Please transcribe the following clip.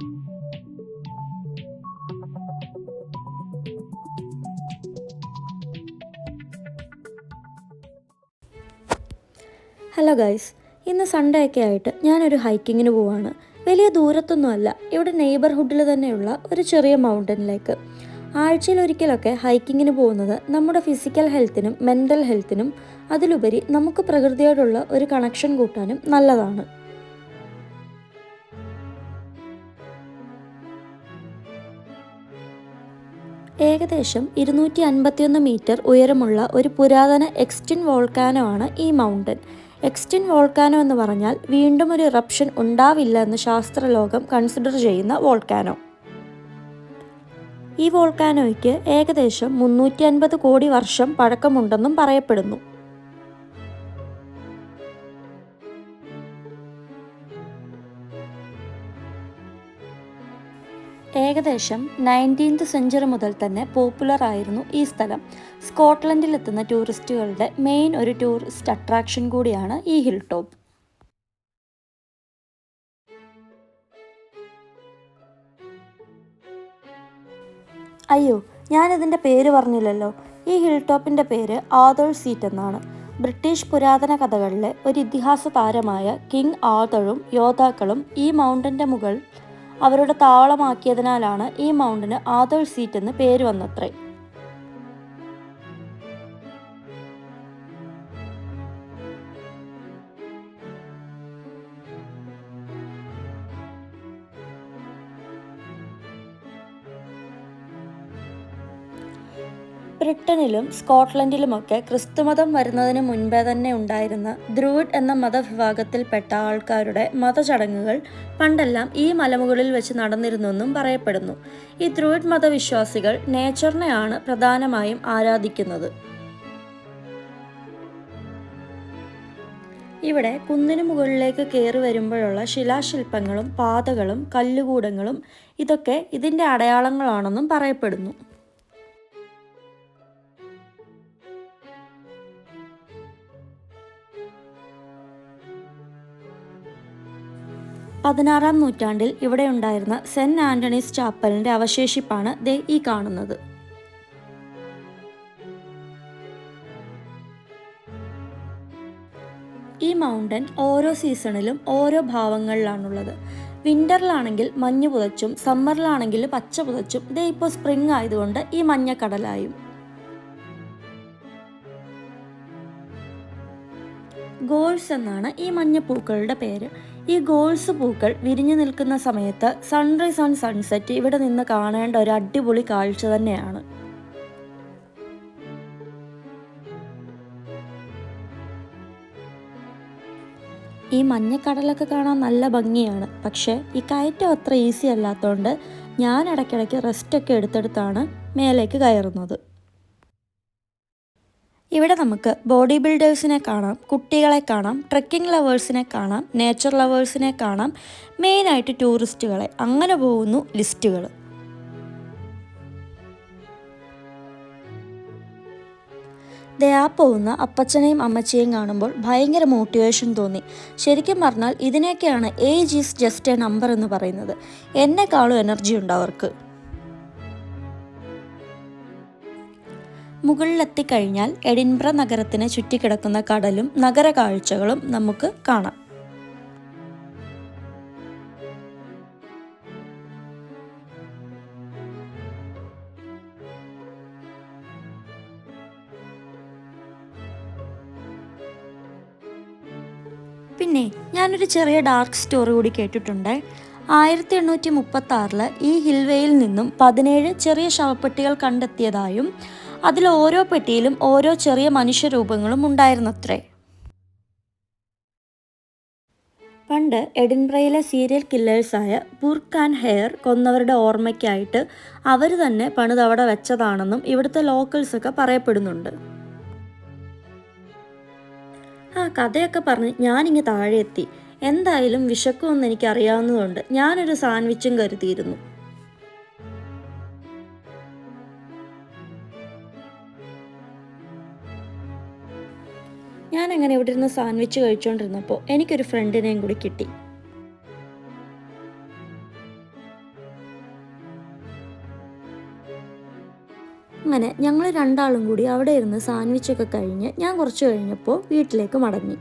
Hello guys ഇന്ന് Sunday ഒക്കെ ആയിട്ട് ഞാനൊരു ഹൈക്കിങ്ങിന് പോവാണ്. വലിയ ദൂരത്തൊന്നുമല്ല ഇവിടെ നെയ്ബർഹുഡിൽ തന്നെയുള്ള ഒരു ചെറിയ മൗണ്ടനിലേക്ക് ആഴ്ചയിൽ ഒരിക്കലൊക്കെ ഹൈക്കിങ്ങിന് പോകുന്നത് നമ്മുടെ ഫിസിക്കൽ ഹെൽത്തിനും മെന്റൽ ഹെൽത്തിനും അതിലുപരി നമുക്ക് പ്രകൃതിയോടുള്ള ഒരു കണക്ഷൻ കൂട്ടാനും നല്ലതാണ്. ഏകദേശം ഇരുന്നൂറ്റി അൻപത്തിയൊന്ന് മീറ്റർ ഉയരമുള്ള ഒരു പുരാതന എക്സ്റ്റിൻ വോൾക്കാനോ ആണ് ഈ മൗണ്ടൻ. എക്സ്റ്റിൻ വോൾക്കാനോ എന്ന് പറഞ്ഞാൽ വീണ്ടും ഒരു ഇറപ്ഷൻ ഉണ്ടാവില്ല എന്ന് ശാസ്ത്രലോകം കൺസിഡർ ചെയ്യുന്ന വോൾക്കാനോ. ഈ വോൾക്കാനോയ്ക്ക് ഏകദേശം മുന്നൂറ്റി അൻപത് കോടി വർഷം പഴക്കമുണ്ടെന്നും പറയപ്പെടുന്നു. ഏകദേശം നയന്റീൻത് സെഞ്ചുറി മുതൽ തന്നെ പോപ്പുലർ ആയിരുന്നു ഈ സ്ഥലം. സ്കോട്ട്ലൻഡിലെത്തുന്ന ടൂറിസ്റ്റുകളുടെ മെയിൻ ഒരു ടൂറിസ്റ്റ് അട്രാക്ഷൻ കൂടിയാണ് ഈ ഹിൽ ടോപ്പ് അയ്യോ ഞാനിതിന്റെ പേര് പറഞ്ഞില്ലല്ലോ. ഈ ഹിൽ ടോപ്പിന്റെ പേര് ആദോൾ സീറ്റ് എന്നാണ്. ബ്രിട്ടീഷ് പുരാതന കഥകളിലെ ഒരു ഇതിഹാസ താരമായ കിങ് ആദറും യോദ്ധാക്കളും ഈ മൗണ്ടന്റെ മുകൾ അവരുടെ താവളമാക്കിയതിനാലാണ് ഈ മൗണ്ടിന് ആദർ സീറ്റ് എന്ന് പേര് വന്നത്രേ. ബ്രിട്ടനിലും സ്കോട്ട്ലൻഡിലുമൊക്കെ ക്രിസ്തുമതം വരുന്നതിന് മുൻപേ തന്നെ ഉണ്ടായിരുന്ന ദ്രൂഡ് എന്ന മതവിഭാഗത്തിൽപ്പെട്ട ആൾക്കാരുടെ മതചടങ്ങുകൾ പണ്ടെല്ലാം ഈ മലമുകളിൽ വെച്ച് നടന്നിരുന്നെന്നും പറയപ്പെടുന്നു. ഈ ദ്രൂഡ് മതവിശ്വാസികൾ നേച്ചറിനെയാണ് പ്രധാനമായും ആരാധിക്കുന്നത്. ഇവിടെ കുന്നിനു മുകളിലേക്ക് കയറി വരുമ്പോഴുള്ള ശിലാശില്പങ്ങളും പാതകളും കല്ലുകൂടങ്ങളും ഇതൊക്കെ ഇതിന്റെ അടയാളങ്ങളാണെന്നും പറയപ്പെടുന്നു. പതിനാറാം നൂറ്റാണ്ടിൽ ഇവിടെ ഉണ്ടായിരുന്ന സെന്റ് ആന്റണീസ് ചാപ്പലിന്റെ അവശേഷിപ്പാണ് ദേ ഈ കാണുന്നത്. ഈ മൗണ്ടൻ ഓരോ സീസണിലും ഓരോ ഭാവങ്ങളിലാണുള്ളത്. വിന്ററിലാണെങ്കിൽ മഞ്ഞ് പുതച്ചും സമ്മറിലാണെങ്കിൽ പച്ച പുതച്ചും ഇതേ ഇപ്പോൾ സ്പ്രിംഗ് ആയതുകൊണ്ട് ഈ മഞ്ഞക്കടലായും. ഗോൾസ് എന്നാണ് ഈ മഞ്ഞപ്പൂക്കളുടെ പേര്. ഈ ഗോൾസ് പൂക്കൾ വിരിഞ്ഞു നിൽക്കുന്ന സമയത്ത് സൺറൈസ് ആൻഡ് സൺസെറ്റ് ഇവിടെ നിന്ന് കാണേണ്ട ഒരു അടിപൊളി കാഴ്ച തന്നെയാണ്. ഈ മഞ്ഞക്കടലൊക്കെ കാണാൻ നല്ല ഭംഗിയാണ്. പക്ഷേ ഈ കയറ്റം അത്ര ഈസി അല്ലാത്തതുകൊണ്ട് ഞാൻ ഇടയ്ക്കിടയ്ക്ക് റെസ്റ്റൊക്കെ എടുത്തെടുത്താണ് മേലേക്ക് കയറുന്നത്. ഇവിടെ നമുക്ക് ബോഡി ബിൽഡേഴ്സിനെ കാണാം കുട്ടികളെ കാണാം ട്രക്കിംഗ് ലവേഴ്സിനെ കാണാം നേച്ചർ ലവേഴ്സിനെ കാണാം മെയിനായിട്ട് ടൂറിസ്റ്റുകളെ അങ്ങനെ പോകുന്നു ലിസ്റ്റുകൾ ദയാ പോകുന്ന അപ്പച്ചനെയും അമ്മച്ചയും കാണുമ്പോൾ ഭയങ്കര മോട്ടിവേഷൻ തോന്നി. ശരിക്കും പറഞ്ഞാൽ ഇതിനൊക്കെയാണ് age is just a number എന്ന് പറയുന്നത്. എന്നെക്കാളും എനർജി ഉണ്ട് അവർക്ക്. മുകളിലെത്തിക്കഴിഞ്ഞാൽ എഡിൻബ്ര നഗരത്തിന് ചുറ്റിക്കിടക്കുന്ന കടലും നഗര കാഴ്ചകളും നമുക്ക് കാണാം. പിന്നെ ഞാനൊരു ചെറിയ ഡാർക്ക് സ്റ്റോറി കൂടി കേട്ടിട്ടുണ്ട്. ആയിരത്തി എണ്ണൂറ്റി മുപ്പത്തി ഈ ഹിൽവേയിൽ നിന്നും പതിനേഴ് ചെറിയ ശവപ്പെട്ടികൾ കണ്ടെത്തിയതായും അതിൽ ഓരോ പെട്ടിയിലും ഓരോ ചെറിയ മനുഷ്യരൂപങ്ങളും ഉണ്ടായിരുന്നത്രേ. പണ്ട് എഡിൻബ്രയിലെ സീരിയൽ കില്ലേഴ്സായ ബുർക്ക് ആൻഡ് ഹെയർ കൊന്നവരുടെ ഓർമ്മയ്ക്കായിട്ട് അവർ തന്നെ പണിതവിടെ വെച്ചതാണെന്നും ഇവിടുത്തെ ലോക്കൽസൊക്കെ പറയപ്പെടുന്നുണ്ട്. ആ കഥയൊക്കെ പറഞ്ഞ് ഞാനിങ്ങ് താഴെ എത്തി എന്തായാലും വിശക്കുമെന്ന് എനിക്കറിയാവുന്നതുകൊണ്ട് ഞാനൊരു സാൻഡ്വിച്ചും കരുതിയിരുന്നു. ഞാൻ അങ്ങനെ ഇവിടെ ഇരുന്ന് സാൻഡ്വിച്ച് കഴിച്ചുകൊണ്ടിരുന്നപ്പോൾ എനിക്കൊരു ഫ്രണ്ടിനെയും കൂടി കിട്ടി. അങ്ങനെ ഞങ്ങൾ രണ്ടാളും കൂടി അവിടെ ഇരുന്ന് സാൻഡ്വിച്ചൊക്കെ കഴിഞ്ഞ് ഞാൻ കുറച്ച് കഴിഞ്ഞപ്പോൾ വീട്ടിലേക്ക് മടങ്ങി.